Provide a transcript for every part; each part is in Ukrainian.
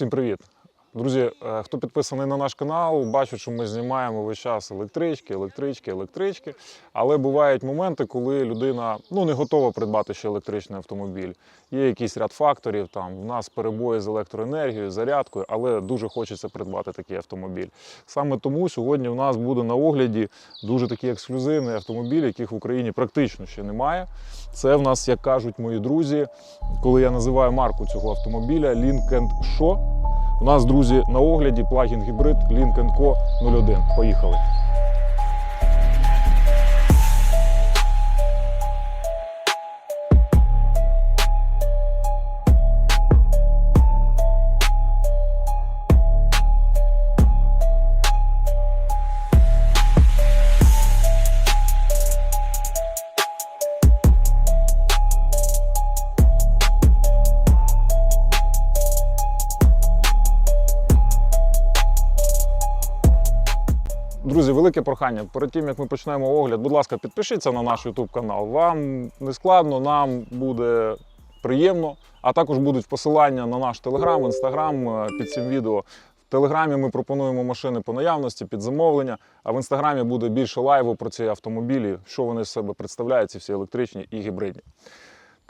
Всім привіт! Друзі, е, хто підписаний на наш канал, бачить, що ми знімаємо весь час електрички, електрички, електрички. Але бувають моменти, коли людина ну, не готова придбати ще електричний автомобіль. Є якийсь ряд факторів, там у нас перебої з електроенергією, зарядкою, але дуже хочеться придбати такий автомобіль. Саме тому сьогодні у нас буде на огляді дуже такий ексклюзивний автомобіль, яких в Україні практично ще немає. Це в нас, як кажуть мої друзі, коли я називаю марку цього автомобіля Link Show. У нас, друзі, на огляді плагін гібрид Link Co 01. Поїхали. Друзі, велике прохання. Перед тим як ми почнемо огляд, будь ласка, підпишіться на наш YouTube канал. Вам не складно, нам буде приємно. А також будуть посилання на наш телеграм, інстаграм під цим відео. В телеграмі ми пропонуємо машини по наявності під замовлення. А в інстаграмі буде більше лайву про ці автомобілі, що вони з себе представляють, ці всі електричні і гібридні.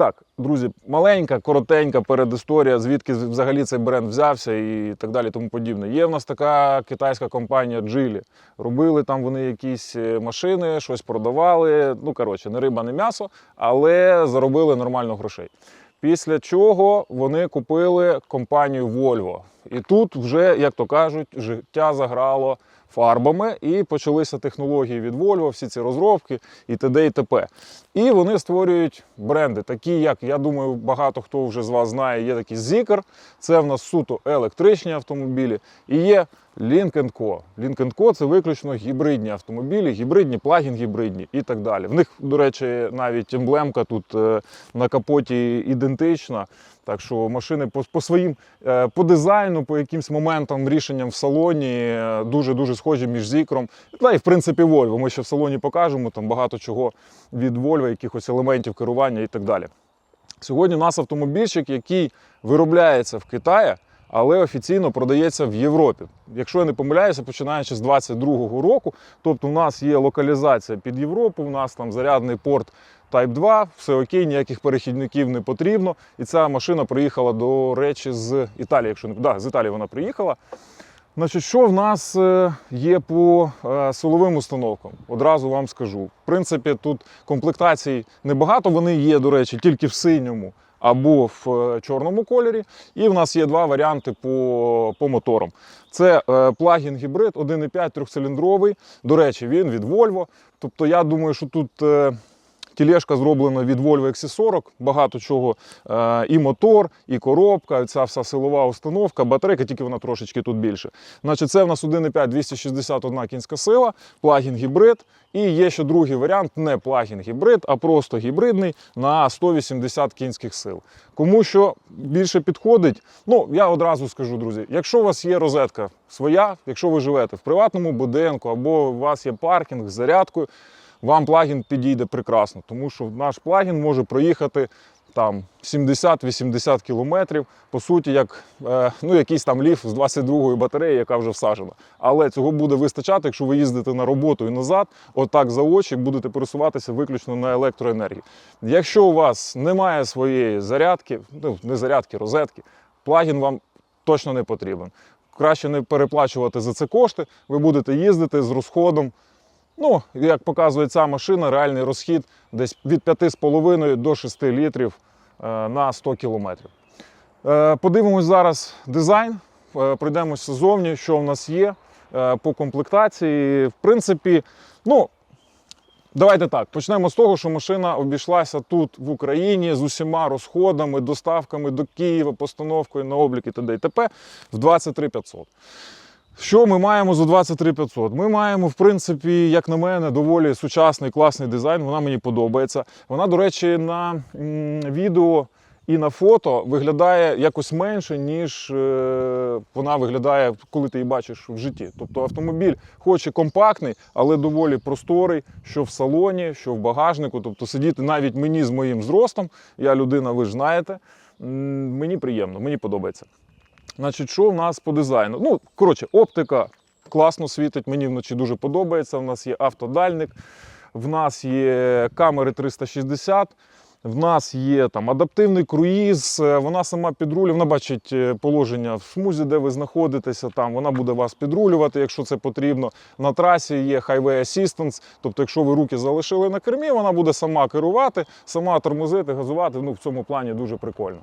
Так, друзі, маленька, коротенька передісторія, звідки взагалі цей бренд взявся і так далі, тому подібне. Є в нас така китайська компанія Geely. Робили там вони якісь е, машини, щось продавали. Ну, коротше, не риба, не м'ясо, але заробили нормально грошей. Після чого вони купили компанію Volvo. І тут вже, як то кажуть, життя заграло фарбами і почалися технології від Volvo, всі ці розробки і т.д. і т.п. І вони створюють бренди, такі як я думаю, багато хто вже з вас знає. Є такий Zikr, це в нас суто електричні автомобілі. І є Link Co. Link Co – це виключно гібридні автомобілі, гібридні, плагін гібридні і так далі. В них, до речі, навіть емблемка тут е, на капоті ідентична. Так що машини по, по своїм е, по дизайну, по якимсь моментам, рішенням в салоні дуже дуже схожі між зікром. Та і в принципі Volvo. Ми ще в салоні покажемо там багато чого від Volvo, якихось елементів керування і так далі. Сьогодні у нас автомобільчик, який виробляється в Китаї, але офіційно продається в Європі. Якщо я не помиляюся, починаючи з 22-го року, тобто у нас є локалізація під Європу, у нас там зарядний порт Type 2, все окей, ніяких перехідників не потрібно. І ця машина приїхала, до речі, з Італії. Якщо не да, з Італії вона приїхала. Значить, що в нас е, є по е, силовим установкам? Одразу вам скажу. В принципі, тут комплектацій небагато. Вони є, до речі, тільки в синьому або в е, чорному кольорі. І в нас є два варіанти по, по моторам. Це плагін гібрид 1,5 трьохциліндровий. До речі, він від Volvo. Тобто, я думаю, що тут. Тілешка зроблена від Volvo XC40, багато чого. Е, І мотор, і коробка, ця вся силова установка, батарейка, тільки вона трошечки тут більше. Значить, це в нас 1,5 261 кінська сила, плагін гібрид. І є ще другий варіант, не плагін гібрид, а просто гібридний на 180 кінських сил. Кому що більше підходить, ну я одразу скажу, друзі, якщо у вас є розетка своя, якщо ви живете в приватному будинку або у вас є паркінг з зарядкою вам плагін підійде прекрасно, тому що наш плагін може проїхати там 70-80 кілометрів, по суті, як е, ну, якийсь там ліф з 22-ї батареї, яка вже всаджена. Але цього буде вистачати, якщо ви їздите на роботу і назад, отак за очі будете пересуватися виключно на електроенергії. Якщо у вас немає своєї зарядки, ну не зарядки, розетки, плагін вам точно не потрібен. Краще не переплачувати за це кошти, ви будете їздити з розходом. Ну, як показує ця машина, реальний розхід десь від 5,5 до 6 літрів е, на 100 кілометрів. Е, Подивимось зараз дизайн, е, пройдемося ззовні, що в нас є по комплектації. В принципі, ну, давайте так, почнемо з того, що машина обійшлася тут в Україні з усіма розходами, доставками до Києва, постановкою на облік і т.д. і т.п. в 23 500. Що ми маємо за 23 500? Ми маємо, в принципі, як на мене, доволі сучасний класний дизайн. Вона мені подобається. Вона, до речі, на відео і на фото виглядає якось менше, ніж е, вона виглядає, коли ти її бачиш в житті. Тобто автомобіль, хоч і компактний, але доволі просторий, що в салоні, що в багажнику. Тобто сидіти навіть мені з моїм зростом, я людина, ви ж знаєте. Мені приємно, мені подобається. Значить, що в нас по дизайну? Ну, коротше, оптика класно світить, мені вночі дуже подобається. У нас є автодальник, в нас є камери 360. В нас є там адаптивний круїз, е, вона сама підрулює, вона бачить е, положення в смузі, де ви знаходитеся. Там вона буде вас підрулювати, якщо це потрібно. На трасі є Highway Assistance, тобто, якщо ви руки залишили на кермі, вона буде сама керувати, сама тормозити, газувати. Ну в цьому плані дуже прикольно.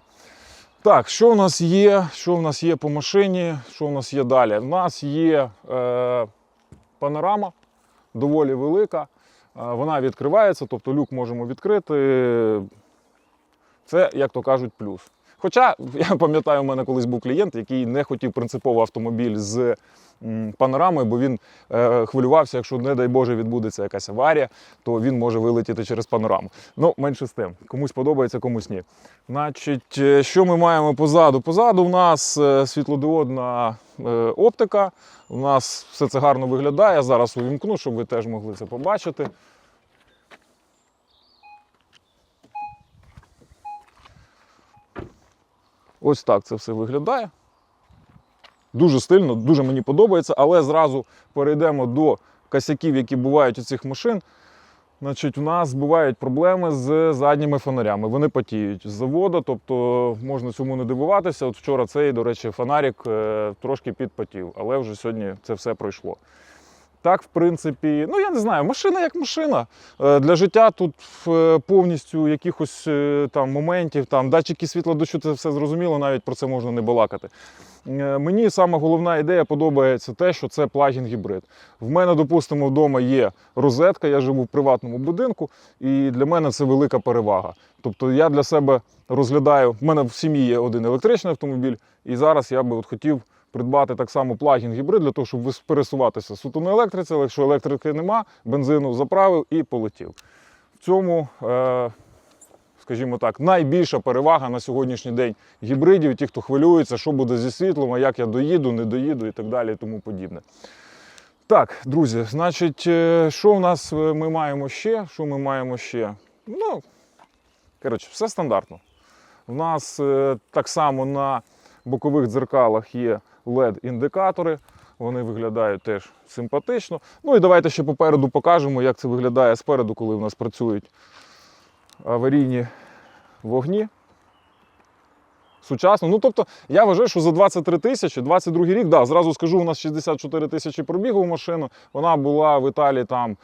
Так, що в нас є? Що в нас є по машині? Що в нас є далі? У нас є е, панорама доволі велика. Е, Вона відкривається, тобто люк можемо відкрити. Це, як то кажуть, плюс. Хоча я пам'ятаю, у мене колись був клієнт, який не хотів принципово автомобіль з панорамою, бо він е, хвилювався, якщо, не дай Боже, відбудеться якась аварія, то він може вилетіти через панораму. Ну, менше з тим. Комусь подобається, комусь ні. Значить, е, що ми маємо позаду? Позаду у нас е, світлодіодна е, оптика. У нас все це гарно виглядає. Зараз увімкну, щоб ви теж могли це побачити. Ось так це все виглядає. Дуже стильно, дуже мені подобається, але зразу перейдемо до косяків, які бувають у цих машин. Значить, у нас бувають проблеми з задніми фонарями. Вони потіють з заводу, тобто можна цьому не дивуватися. От вчора цей, до речі, фонарик е, трошки підпотів, але вже сьогодні це все пройшло. Так, в принципі, ну я не знаю, машина як машина. Е, Для життя тут е, повністю якихось е, там моментів, там датчики світла дощу, це все зрозуміло, навіть про це можна не балакати. Мені саме головна ідея подобається те, що це плагін гібрид. В мене, допустимо, вдома є розетка, я живу в приватному будинку, і для мене це велика перевага. Тобто я для себе розглядаю, в мене в сім'ї є один електричний автомобіль, і зараз я би от хотів придбати так само плагін гібрид для того, щоб пересуватися суто на електриці, але якщо електрики нема, бензину заправив і полетів. В цьому, е, скажімо так, найбільша перевага на сьогоднішній день гібридів, ті, хто хвилюється, що буде зі світлом, а як я доїду, не доїду і так далі, і тому подібне. Так, друзі, значить, е, що в нас е, ми маємо ще? Що ми маємо ще? Ну, коротше, все стандартно. У нас так само на бокових дзеркалах є LED-індикатори. Вони виглядають теж симпатично. Ну і давайте ще попереду покажемо, як це виглядає спереду, коли в нас працюють аварійні вогні. Сучасно. Ну, тобто, я вважаю, що за 23 тисячі, 22 рік, да, зразу скажу, у нас 64 тисячі пробігу машину. Вона була в Італії там е,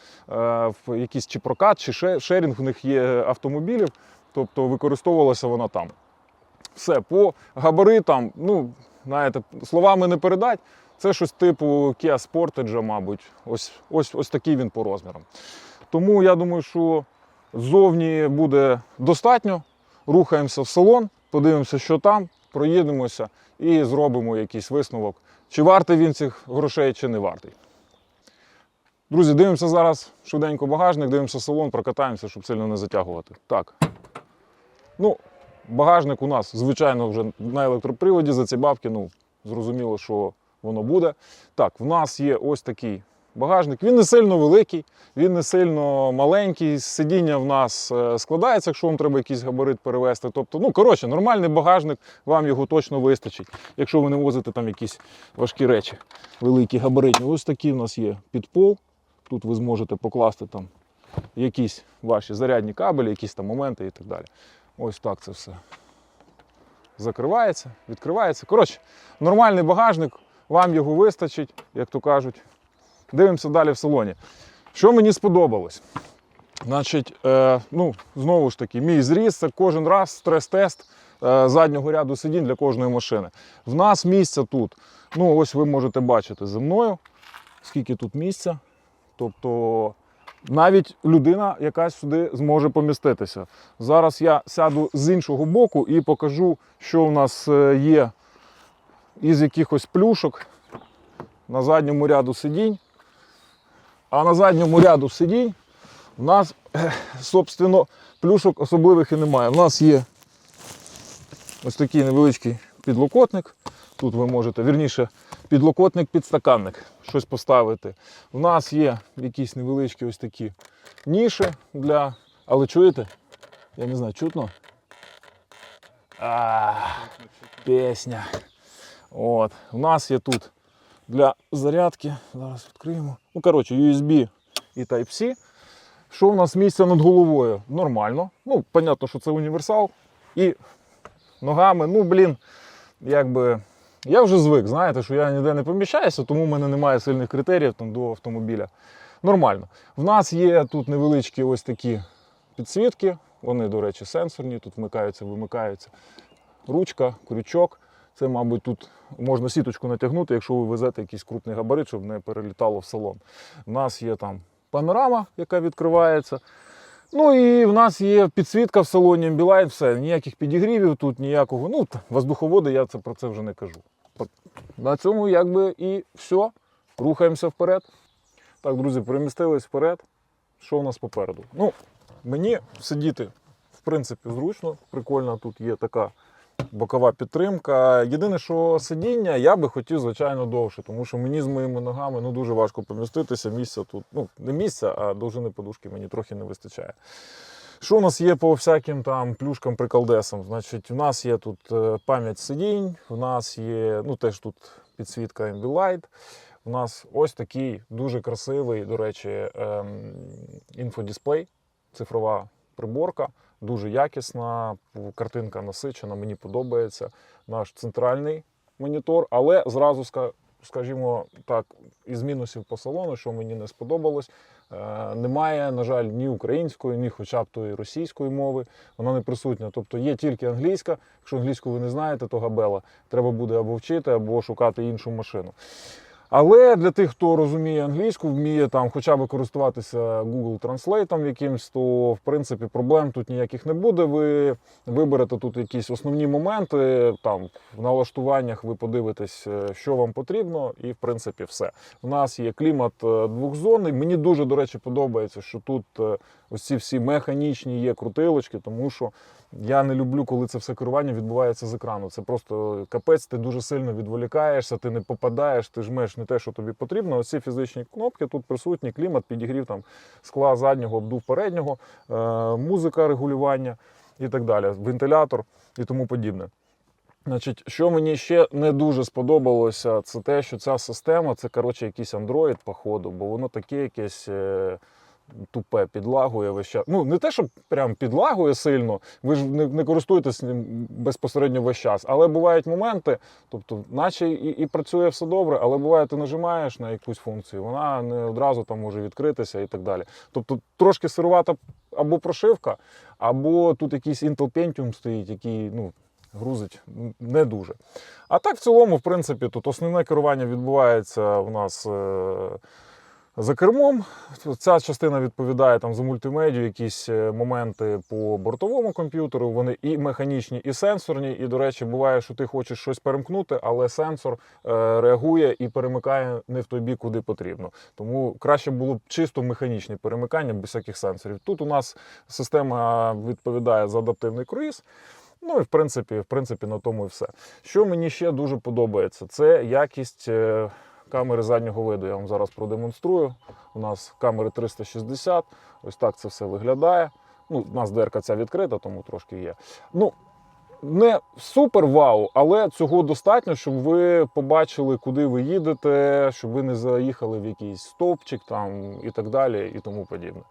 в якийсь чи прокат, чи шерінг, в них є автомобілів, тобто використовувалася вона там. Все, по габаритам, ну, знаєте, словами не передать. Це щось типу Kia Sportage, мабуть. Ось, ось, ось такий він по розмірам. Тому я думаю, що ззовні буде достатньо. Рухаємося в салон, подивимося, що там, проїдемося і зробимо якийсь висновок, чи вартий він цих грошей, чи не вартий. Друзі, дивимося зараз швиденько багажник, дивимося салон, прокатаємося, щоб сильно не затягувати. Так. Ну, багажник у нас, звичайно, вже на електроприводі за ці бабки, ну, зрозуміло, що воно буде. Так, в нас є ось такий багажник. Він не сильно великий, він не сильно маленький. Сидіння в нас е, складається, якщо вам треба якийсь габарит перевезти. Тобто, ну коротше, нормальний багажник, вам його точно вистачить, якщо ви не возите там якісь важкі речі, великі габаритні. Ось такий в нас є підпол. Тут ви зможете покласти там якісь ваші зарядні кабелі, якісь там моменти і так далі. Ось так це все закривається, відкривається. Коротше, нормальний багажник, вам його вистачить, як то кажуть. Дивимося далі в салоні. Що мені сподобалось? Значить, е, ну, знову ж таки, мій зріст це кожен раз стрес-тест е, заднього ряду сидінь для кожної машини. В нас місця тут. Ну, ось ви можете бачити зі мною, скільки тут місця. Тобто навіть людина якась сюди зможе поміститися. Зараз я сяду з іншого боку і покажу, що в нас е, є із якихось плюшок на задньому ряду сидінь. А на задньому ряду сидінь у нас, е, собственно, плюшок особливих і немає. У нас є ось такий невеличкий підлокотник. Тут ви можете, вірніше, підлокотник-підстаканник, щось поставити. У нас є якісь невеличкі ось такі ніші для. Але чуєте? Я не знаю, чутно? А, пісня. От. У нас є тут для зарядки. Зараз відкриємо. Ну, коротше, USB і Type-C. Що у нас місця над головою? Нормально. Ну, понятно, що це універсал. І ногами, ну, блін, якби. Я вже звик, знаєте, що я ніде не поміщаюся, тому в мене немає сильних критеріїв там, до автомобіля. Нормально. В нас є тут невеличкі ось такі підсвітки. Вони, до речі, сенсорні, тут вмикаються, вимикаються. Ручка, крючок. Це, мабуть, тут можна сіточку натягнути, якщо ви везете якийсь крупний габарит, щоб не перелітало в салон. У нас є там панорама, яка відкривається. Ну і в нас є підсвітка в салоні Ambilight, все, ніяких підігрівів тут, ніякого. Ну, воздуховоди, я це про це вже не кажу. На цьому якби і все. Рухаємося вперед. Так, друзі, перемістились вперед. Що у нас попереду? Ну, мені сидіти, в принципі, зручно. Прикольно, тут є така бокова підтримка. Єдине, що сидіння я би хотів, звичайно, довше, тому що мені з моїми ногами ну, дуже важко поміститися. Місця тут, ну, не місця, а довжини подушки мені трохи не вистачає. Що у нас є по всяким там плюшкам приколдесам? Значить, у нас є тут е, пам'ять сидінь, у нас є, ну теж тут підсвітка Ambilight. У нас ось такий дуже красивий, до речі, ем, інфодисплей, цифрова приборка, дуже якісна, картинка насичена, мені подобається. Наш центральний монітор, але зразу скажімо так, із мінусів по салону, що мені не сподобалось. е, Немає, на жаль, ні української, ні хоча б тої російської мови. Вона не присутня. Тобто є тільки англійська. Якщо англійську ви не знаєте, то габела. Треба буде або вчити, або шукати іншу машину. Але для тих, хто розуміє англійську, вміє там хоча б користуватися Google Translate якимсь, то в принципі проблем тут ніяких не буде. Ви виберете тут якісь основні моменти. Там в налаштуваннях ви подивитесь, е, що вам потрібно, і в принципі все. У нас є клімат е, двохзонний. Мені дуже, до речі, подобається, що тут е, ось ці всі механічні є крутилочки, тому що я не люблю, коли це все керування відбувається з екрану. Це просто капець, ти дуже сильно відволікаєшся, ти не попадаєш, ти жмеш не те, що тобі потрібно. Оці фізичні кнопки тут присутні, клімат, підігрів там скла заднього, обдув переднього, е, музика регулювання і так далі, вентилятор і тому подібне. Значить, що мені ще не дуже сподобалося, це те, що ця система це коротше якийсь Android, походу, бо воно таке якесь. Тупе підлагує весь час. Ну, не те, що прям підлагує сильно, ви ж не, не користуєтесь ним безпосередньо весь час. Але бувають моменти, тобто, наче і, і працює все добре, але буває, ти нажимаєш на якусь функцію, вона не одразу там може відкритися і так далі. Тобто трошки сирувата або прошивка, або тут якийсь Intel Pentium стоїть, який ну, грузить не дуже. А так, в цілому, в принципі, тут основне керування відбувається у нас. Е- за кермом ця частина відповідає там за мультимедію, якісь е, моменти по бортовому комп'ютеру. Вони і механічні, і сенсорні. І, до речі, буває, що ти хочеш щось перемкнути, але сенсор е, реагує і перемикає не в той бік, куди потрібно. Тому краще було б чисто механічні перемикання без всяких сенсорів. Тут у нас система відповідає за адаптивний круїз. Ну і в принципі, в принципі, на тому і все. Що мені ще дуже подобається, це якість. Камери заднього виду. Я вам зараз продемонструю. У нас камери 360. Ось так це все виглядає. Ну, у нас дверка ця відкрита, тому трошки є. Ну, не супер вау, але цього достатньо, щоб ви побачили, куди ви їдете, щоб ви не заїхали в якийсь стовпчик там і так далі, і тому подібне.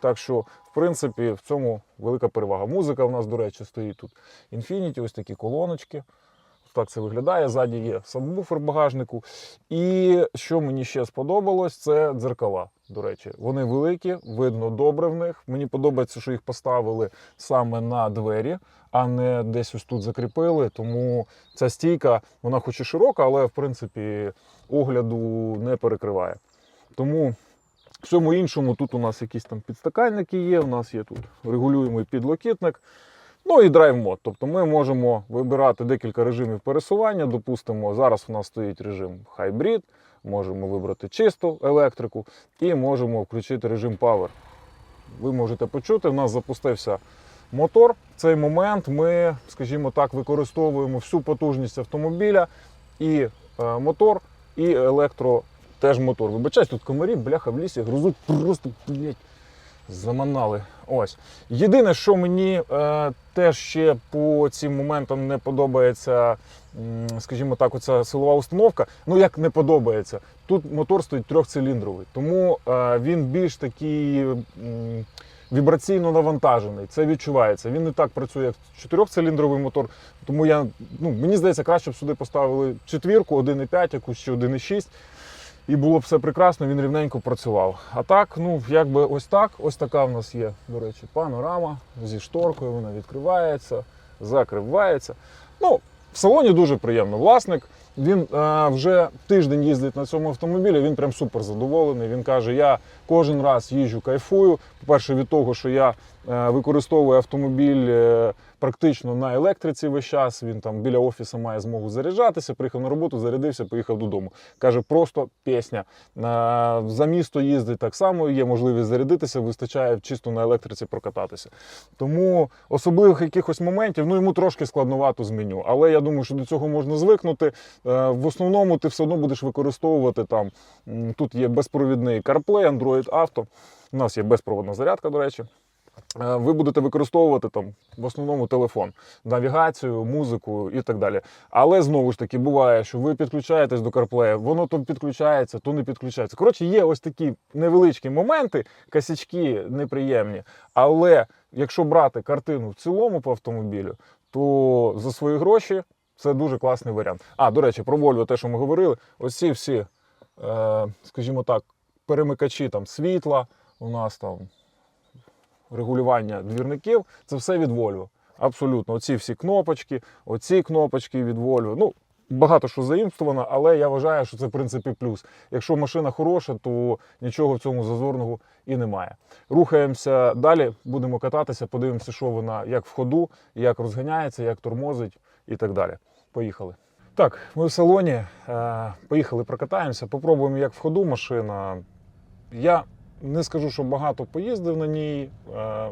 Так що, в принципі, в цьому велика перевага. Музика в нас, до речі, стоїть тут Infinity, ось такі колоночки. Так це виглядає. Ззаді є сабвуфер в багажнику. І що мені ще сподобалось, це дзеркала. До речі, вони великі, видно добре в них. Мені подобається, що їх поставили саме на двері, а не десь ось тут закріпили. Тому ця стійка, вона хоч і широка, але в принципі огляду не перекриває. Тому всьому іншому тут у нас якісь там підстаканники є. У нас є тут регулюємий підлокітник. Ну і драйв мод. Тобто ми можемо вибирати декілька режимів пересування. Допустимо, зараз у нас стоїть режим Hybrid, можемо вибрати чисту електрику і можемо включити режим Power. Ви можете почути, у нас запустився мотор. В цей момент ми, скажімо так, використовуємо всю потужність автомобіля і е, мотор, і електро теж мотор. Вибачаюсь, тут комарі, бляха в лісі, грузуть просто блядь, заманали. Ось. Єдине, що мені е, теж ще по цим моментам не подобається скажімо так, оця силова установка, ну як не подобається. Тут мотор стоїть трьохциліндровий, тому е, він більш такий м, вібраційно навантажений. Це відчувається. Він не так працює, як чотирьохциліндровий мотор. Тому я, ну, мені здається, краще б сюди поставили четвірку, 1,5, якусь чи 1,6. І було все прекрасно, він рівненько працював. А так, ну якби ось так. Ось така в нас є, до речі, панорама зі шторкою, вона відкривається, закривається. Ну, в салоні дуже приємно. Власник він е, вже тиждень їздить на цьому автомобілі. Він прям супер задоволений. Він каже: я кожен раз їжджу, кайфую. По-перше, від того, що я е, використовую автомобіль е, практично на електриці весь час. Він там біля офісу має змогу заряджатися. Приїхав на роботу, зарядився, поїхав додому. Каже, просто пісня. Е, за місто їздить так само. Є можливість зарядитися, вистачає чисто на електриці прокататися. Тому особливих якихось моментів, ну йому трошки складновато з меню. Але я думаю, що до цього можна звикнути. В основному ти все одно будеш використовувати там. Тут є безпровідний CarPlay, Android Auto. У нас є безпроводна зарядка, до речі. Е, Ви будете використовувати там в основному телефон, навігацію, музику і так далі. Але знову ж таки буває, що ви підключаєтесь до CarPlay, воно то підключається, то не підключається. Коротше, є ось такі невеличкі моменти, косячки неприємні. Але якщо брати картину в цілому по автомобілю, то за свої гроші це дуже класний варіант. А, до речі, про Volvo, те, що ми говорили, ось ці всі, е, скажімо так, перемикачі там світла, у нас там регулювання двірників, це все від Volvo. Абсолютно. Оці всі кнопочки, оці кнопочки від Volvo. Ну, багато що заімствовано, але я вважаю, що це в принципі плюс. Якщо машина хороша, то нічого в цьому зазорного і немає. Рухаємося далі, будемо кататися, подивимося, що вона як в ходу, як розганяється, як тормозить і так далі. Поїхали. Так, ми в салоні. Е, поїхали, прокатаємося, попробуємо, як в ходу машина. Я не скажу, що багато поїздив на ній, е,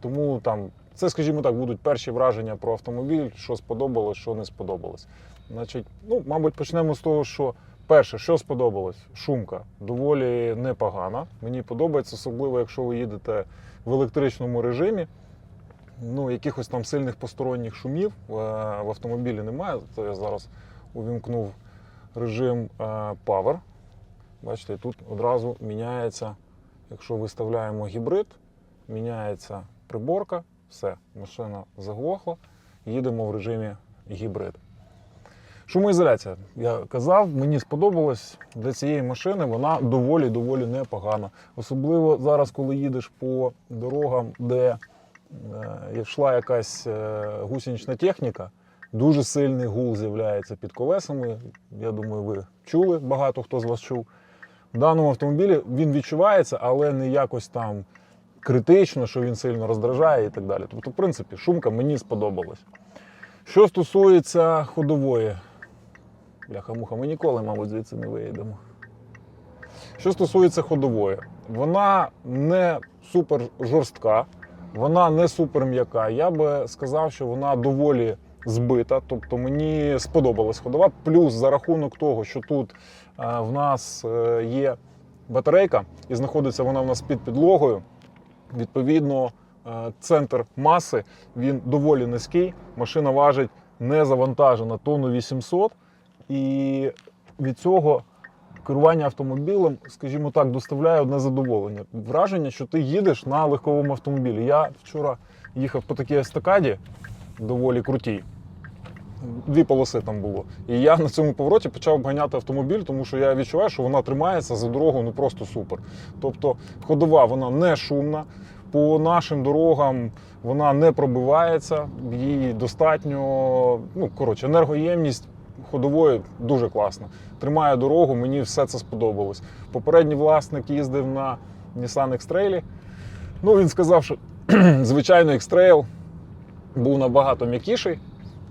тому там це, скажімо так, будуть перші враження про автомобіль, що сподобалось, що не сподобалось. Значить, ну, мабуть, почнемо з того, що перше, що сподобалось, шумка доволі непогана. Мені подобається, особливо якщо ви їдете в електричному режимі. Ну, якихось там сильних посторонніх шумів е, в автомобілі немає. То я зараз увімкнув режим е, Power. Бачите, тут одразу міняється, якщо виставляємо гібрид, міняється приборка, все, машина заглохла, їдемо в режимі гібрид. Шумоізоляція, я казав, мені сподобалось для цієї машини, вона доволі-доволі непогана. Особливо зараз, коли їдеш по дорогам, де е, йшла якась е, гусенична техніка, дуже сильний гул з'являється під колесами. Я думаю, ви чули, багато хто з вас чув. В даному автомобілі він відчувається, але не якось там критично, що він сильно роздражає і так далі. Тобто, в принципі, шумка мені сподобалась. Що стосується ходової, бляха-муха, ми ніколи, мабуть, звідси не виїдемо. Що стосується ходової, вона не супер жорстка, вона не супер м'яка. Я би сказав, що вона доволі збита. Тобто мені сподобалась ходова. Плюс за рахунок того, що тут в нас е, є батарейка, і знаходиться вона в нас під підлогою. Відповідно, е, центр маси він доволі низький. Машина важить не завантажена тонну 800, і від цього керування автомобілем, скажімо так, доставляє одне задоволення. Враження, що ти їдеш на легковому автомобілі. Я вчора їхав по такій естакаді, доволі крутій. Дві полоси там було. І я на цьому повороті почав обганяти автомобіль, тому що я відчуваю, що вона тримається за дорогу ну просто супер. Тобто ходова вона не шумна. По нашим дорогам вона не пробивається, їй достатньо, ну коротше, енергоємність ходової дуже класна. Тримає дорогу, мені все це сподобалось. Попередній власник їздив на Nissan X-Trail. Ну, він сказав, що звичайно X-Trail був набагато м'якіший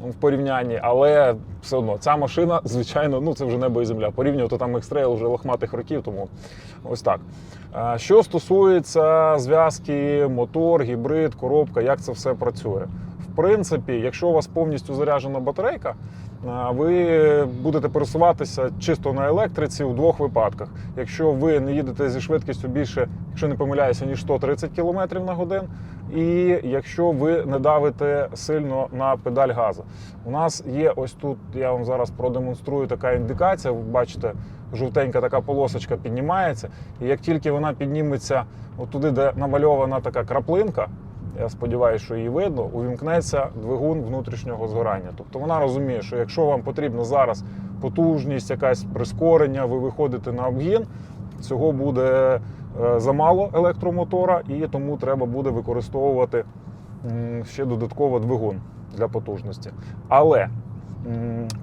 в порівнянні, але все одно ця машина, звичайно, ну це вже небо і земля. Порівнювати там X-Trail вже лохматих років, тому ось так. Що стосується зв'язки, мотор, гібрид, коробка, як це все працює? В принципі, якщо у вас повністю заряджена батарейка, ви будете пересуватися чисто на електриці у двох випадках. Якщо ви не їдете зі швидкістю більше, якщо не помиляюся, ніж 130 км на годину, і якщо ви не давите сильно на педаль газу. У нас є ось тут, я вам зараз продемонструю така індикація. Ви бачите, жовтенька така полосочка піднімається. І як тільки вона підніметься отуди, де намальована така краплинка, я сподіваюся, що її видно, увімкнеться двигун внутрішнього згорання. Тобто вона розуміє, що якщо вам потрібна зараз потужність, якась прискорення, ви виходите на обгін, цього буде е, замало електромотора, і тому треба буде використовувати ще додатково двигун для потужності. Але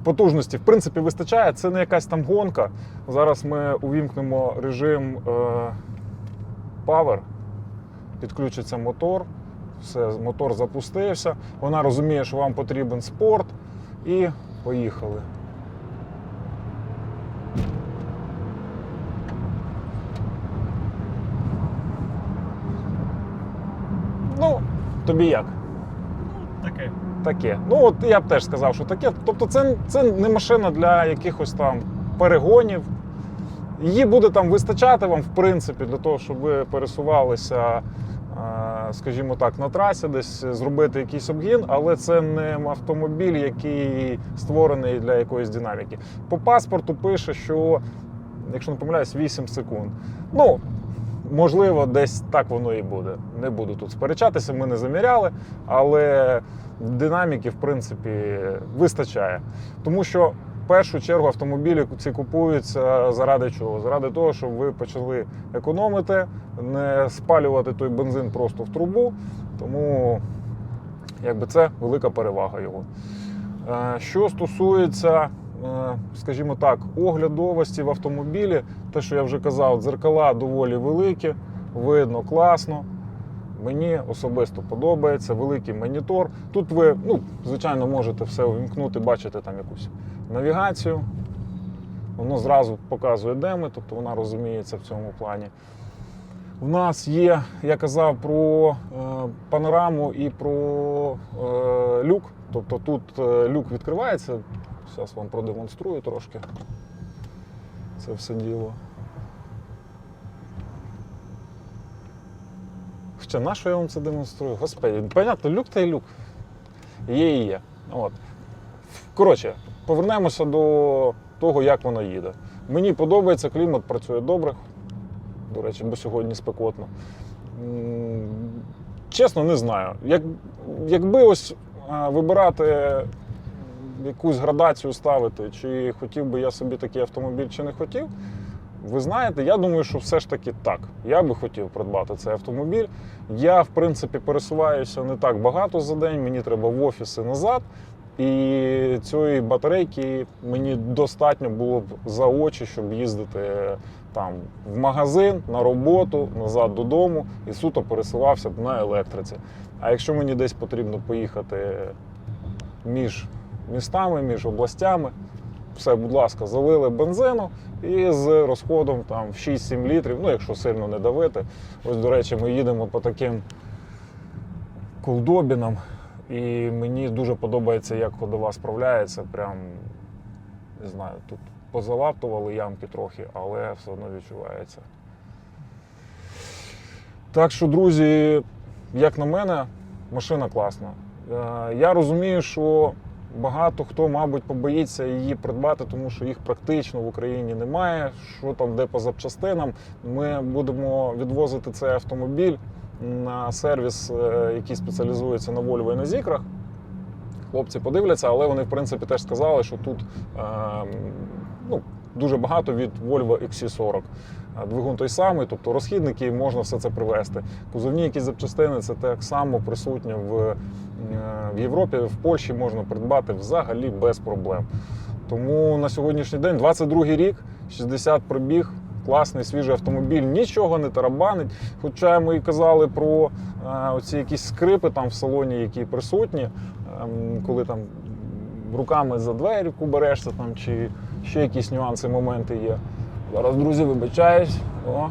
потужності в принципі вистачає. Це не якась там гонка. Зараз ми увімкнемо режим е, Power, підключиться мотор. Все, мотор запустився. Вона розуміє, що вам потрібен спорт, і поїхали. Ну, тобі як? Таке. Таке. Ну, от я б теж сказав, що таке. Тобто, це, це не машина для якихось там перегонів. Її буде там вистачати вам, в принципі, для того, щоб ви пересувалися, скажімо так, на трасі, десь зробити якийсь обгін, але це не автомобіль, який створений для якоїсь динаміки. По паспорту пише, що, якщо не помиляюсь, 8 секунд. Ну, можливо, десь так воно і буде. Не буду тут сперечатися, ми не заміряли, але динаміки, в принципі, вистачає. Тому що в першу чергу автомобілі ці купуються заради чого? Заради того, щоб ви почали економити, не спалювати той бензин просто в трубу. Тому якби це велика перевага його. Е, Що стосується, е, скажімо так, оглядовості в автомобілі, те, що я вже казав, дзеркала доволі великі, видно класно. Мені особисто подобається великий монітор. Тут ви, ну, звичайно, можете все увімкнути, бачите там якусь навігацію. Воно зразу показує, де ми, тобто вона розуміється в цьому плані. У нас є, я казав про е, панораму і про е, люк. Тобто тут е, люк відкривається. Зараз вам продемонструю трошки це все діло. Хоча на що я вам це демонструю? Господи, понятно, люк та й люк. Є і є. От. Коротше, повернемося до того, як воно їде. Мені подобається, клімат працює добре. До речі, бо сьогодні спекотно. Чесно, не знаю. Як, якби ось вибирати якусь градацію ставити, чи хотів би я собі такий автомобіль, чи не хотів. Ви знаєте, я думаю, що все ж таки так. Я би хотів придбати цей автомобіль. Я, в принципі, пересуваюся не так багато за день, мені треба в офіс і назад. І цієї батарейки мені достатньо було б за очі, щоб їздити там в магазин, на роботу, назад додому і суто пересувався б на електриці. А якщо мені десь потрібно поїхати між містами, між областями, все, будь ласка, залили бензину і з розходом там в 6-7 літрів, ну якщо сильно не давити. Ось, до речі, ми їдемо по таким колдобінам, і мені дуже подобається, як ходова справляється. Прям не знаю, тут позалаптували ямки трохи, але все одно відчувається. Так що, друзі, як на мене, машина класна. Е, Я розумію, що багато хто, мабуть, побоїться її придбати, тому що їх практично в Україні немає. Що там, де по запчастинам, ми будемо відвозити цей автомобіль на сервіс, е, який спеціалізується на Volvo і на Зікрах. Хлопці подивляться, але вони, в принципі, теж сказали, що тут е, ну, дуже багато від Volvo XC40. Двигун той самий, тобто розхідники, можна все це привезти. Кузовні якісь запчастини це так само присутнє в, е, в Європі, в Польщі можна придбати взагалі без проблем. Тому на сьогоднішній день, 22 рік, 60 пробіг, класний свіжий автомобіль, нічого не тарабанить. Хоча ми і казали про е, оці якісь скрипи там в салоні, які присутні, ем, коли там руками за двері берешся там, чи ще якісь нюанси, моменти є. Зараз, друзі, вибачаюсь. О.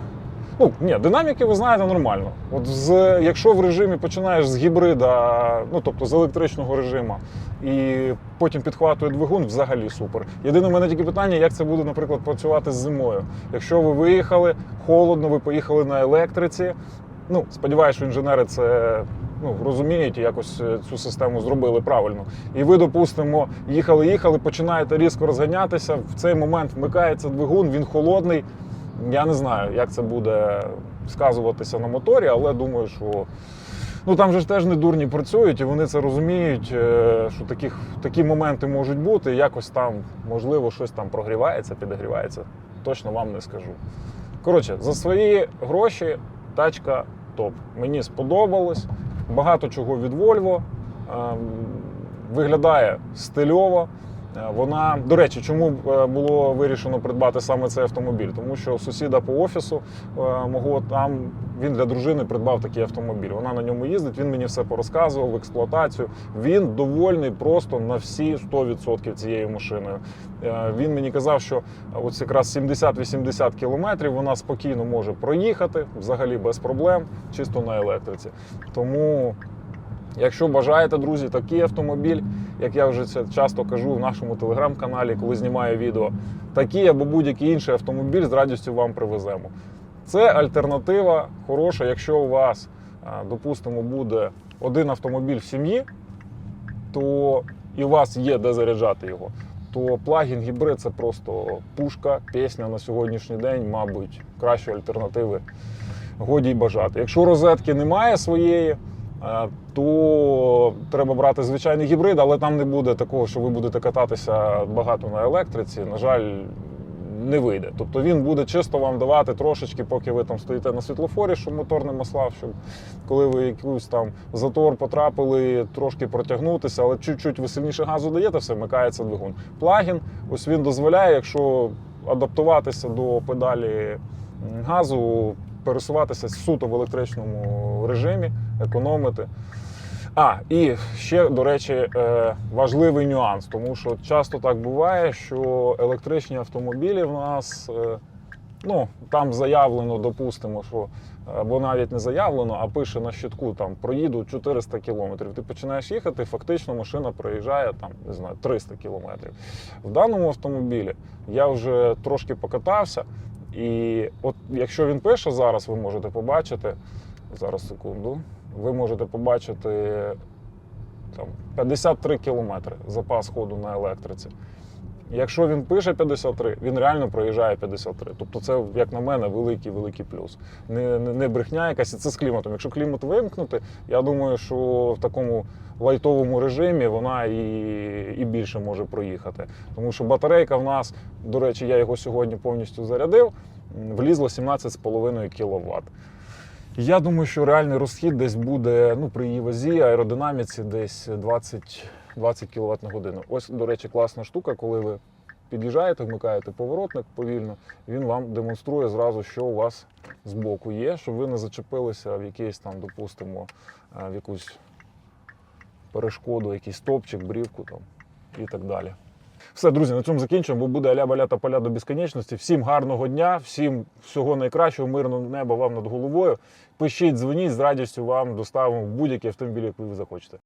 Ну, ні, динаміки, ви знаєте, нормально. От з, якщо в режимі починаєш з гібрида, ну тобто з електричного режиму, і потім підхватує двигун, взагалі супер. Єдине в мене тільки питання, як це буде, наприклад, працювати з зимою. Якщо ви виїхали, холодно, ви поїхали на електриці. Ну, сподіваюся, що інженери це ну, розуміють і якось е, цю систему зробили правильно. І ви, допустимо, їхали, їхали, починаєте різко розганятися. В цей момент вмикається двигун, він холодний. Я не знаю, як це буде сказуватися на моторі, але думаю, що ну там же ж теж не дурні працюють, і вони це розуміють, е, що таких, такі моменти можуть бути. Якось там, можливо, щось там прогрівається, підігрівається. Точно вам не скажу. Коротше, за свої гроші тачка топ. Мені сподобалось. Багато чого від Volvo. Ем, Виглядає стильово. Е, Вона, до речі, чому е, було вирішено придбати саме цей автомобіль? Тому що сусіда по офісу е, мого там він для дружини придбав такий автомобіль. Вона на ньому їздить. Він мені все порозказував, експлуатацію. Він довольний просто на всі 100% цією машиною. Він мені казав, що ось якраз 70-80 кілометрів вона спокійно може проїхати взагалі без проблем, чисто на електриці. Тому Якщо бажаєте, друзі, такий автомобіль, як я вже це часто кажу в нашому телеграм-каналі, коли знімаю відео, такий або будь-який інший автомобіль з радістю вам привеземо. Це альтернатива хороша, якщо у вас, допустимо, буде один автомобіль в сім'ї, то і у вас є де заряджати його, то плагін гібрид це просто пушка, пісня на сьогоднішній день, мабуть, кращої альтернативи годі й бажати. Якщо розетки немає своєї, то треба брати звичайний гібрид, але там не буде такого, що ви будете кататися багато на електриці. На жаль, не вийде. Тобто він буде чисто вам давати трошечки, поки ви там стоїте на світлофорі, щоб мотор не маслав, щоб коли ви якийсь там затор потрапили, трошки протягнутися, але чуть-чуть ви сильніше газу даєте, все вмикається двигун. Плагін, ось він дозволяє, якщо адаптуватися до педалі газу, пересуватися суто в електричному режимі, економити. А, і ще, до речі, е, важливий нюанс, тому що часто так буває, що електричні автомобілі в нас, е, ну, там заявлено, допустимо, що або навіть не заявлено, а пише на щитку, там проїду 400 кілометрів. Ти починаєш їхати, фактично машина проїжджає там, не знаю, 300 кілометрів. В даному автомобілі я вже трошки покатався, і от якщо він пише зараз, ви можете побачити. Зараз секунду. Ви можете побачити там 53 кілометри запас ходу на електриці. Якщо він пише 53, він реально проїжджає 53. Тобто це, як на мене, великий великий плюс. Не, не, не брехня якась, і це з кліматом. Якщо клімат вимкнути, я думаю, що в такому лайтовому режимі вона і, і більше може проїхати. Тому що батарейка в нас, до речі, я його сьогодні повністю зарядив, влізло 17,5 кВт. Я думаю, що реальний розхід десь буде ну, при її вазі, аеродинаміці десь 20, 20 кВт на годину. Ось, до речі, класна штука, коли ви під'їжджаєте, вмикаєте поворотник повільно, він вам демонструє зразу, що у вас збоку є, щоб ви не зачепилися в якийсь там, допустимо, е, в якусь перешкоду, якийсь стопчик, брівку там і так далі. Все, друзі, на цьому закінчуємо, бо буде аля-баля та поля до безконечності. Всім гарного дня, всім всього найкращого, мирного неба вам над головою. Пишіть, дзвоніть, з радістю вам доставимо будь-який автомобіль, який ви захочете.